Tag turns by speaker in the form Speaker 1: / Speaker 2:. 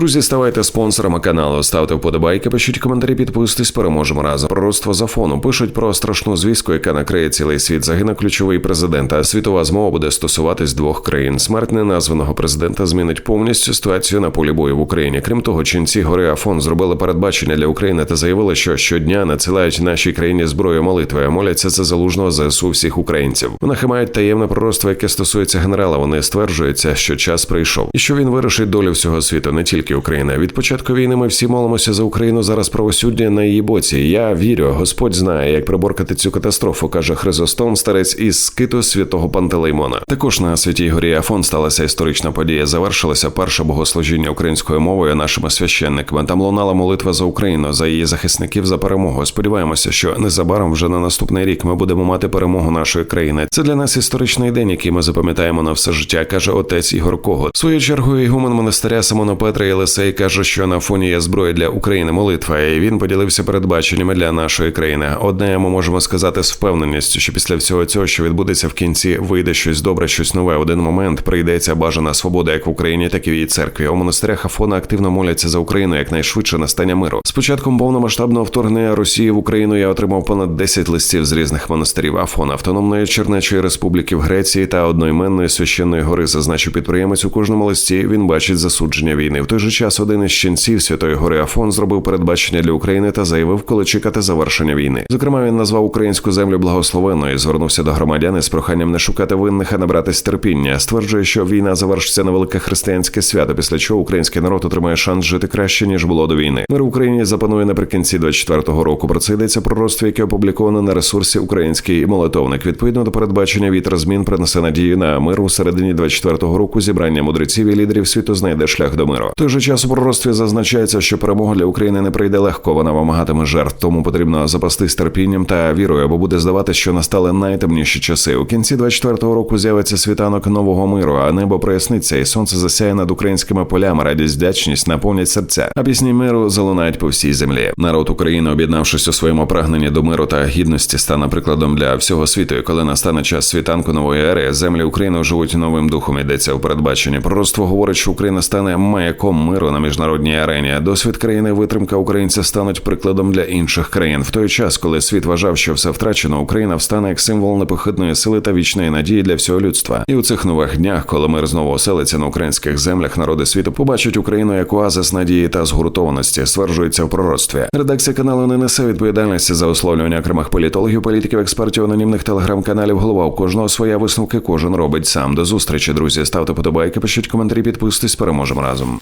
Speaker 1: Друзі, ставайте спонсорами каналу, ставте вподобайки, пишіть коментарі, підписуйтесь, переможемо разом. Пророцтво за фону пишуть про страшну звістку, яка накриє цілий світ. Загине ключовий президент. А світова змова буде стосуватись двох країн. Смерть неназваного президента змінить повністю ситуацію на полі бою в Україні. Крім того, ченці гори Афон зробили передбачення для України та заявили, що щодня надсилають нашій країні зброю молитви, моляться за залужного ЗСУ всіх українців. Монахи мають таємне пророцтво, яке стосується генерала. Вони стверджуються, що час прийшов, і що він вирішить долю всього світу, не тільки України. Від початку війни ми всі молимося за Україну. Зараз правосуддя на її боці. Я вірю, Господь знає, як приборкати цю катастрофу, каже Хризостом, старець із скиту святого Пантелеймона. Також на святій горі Афон сталася історична подія. Завершилося перше богослужіння українською мовою нашими священниками. Там лунала молитва за Україну, за її захисників за перемогу. Сподіваємося, що незабаром вже на наступний рік ми будемо мати перемогу нашої країни. Це для нас історичний день, який ми запам'ятаємо на все життя, каже отець Ігор Когут. Своєю чергою ігумен монастиря Симона Петра Єлисей каже, що на фоні є зброя для України молитва, і він поділився передбаченнями для нашої країни. Одне ми можемо сказати з впевненістю, що після всього цього, що відбудеться в кінці, вийде щось добре, щось нове. Один момент прийдеться бажана свобода, як в Україні, так і в її церкві. У монастирях Афона активно моляться за Україну якнайшвидше настання миру. З початком повномасштабного вторгнення Росії в Україну я отримав понад 10 листів з різних монастирів Афона, автономної Чернечої республіки в Греції та одноіменної священної гори. Зазначив підприємець у кожному листі. Він бачить засудження війни. В той же час один із ченців Святої Гори Афон зробив передбачення для України та заявив, коли чекати завершення війни. Зокрема, він назвав українську землю благословенною і звернувся до громадян із проханням не шукати винних, а набратись терпіння. Стверджує, що війна завершиться на велике християнське свято, після чого український народ отримає шанс жити краще ніж було до війни. Мир в Україні запанує наприкінці 24-го року. Про це йдеться про роство, яке опубліковано на ресурсі Український молитовник. Відповідно до передбачення вітер змін принесе надію на мир у середині 24-го року. Зібрання мудреців і лідерів світу знайде шлях до миру. В той же час у пророцтві зазначається, що перемога для України не прийде легко. Вона вимагатиме жертв. Тому потрібно запастись терпінням та вірою, бо буде здавати, що настали найтемніші часи. У кінці 24-го року з'явиться світанок нового миру, а небо проясниться, і сонце засяє над українськими полями. Радість, вдячність наповнять серця. А пісні миру залунають по всій землі. Народ України, об'єднавшись у своєму прагненні до миру та гідності, стане прикладом для всього світу. І коли настане час світанку нової ери, землі України живуть новим духом. Йдеться у передбаченні. Пророцтво говорить, що Україна стане маяком миру на міжнародній арені. Досвід країни витримка українця стануть прикладом для інших країн. В той час, коли світ вважав, що все втрачено, Україна встане як символ непохитної сили та вічної надії для всього людства. І у цих нових днях, коли мир знову оселиться на українських землях, народи світу побачать Україну як оазис надії та згуртованості, стверджується в пророцтві. Редакція каналу не несе відповідальності за условлювання окремих політологів, політиків, експертів, анонімних телеграм-каналів. Голова у кожного своя висновки кожен робить сам. До зустрічі, друзі. Ставте подобайки, пишіть коментарі, підписуйтесь, переможемо разом.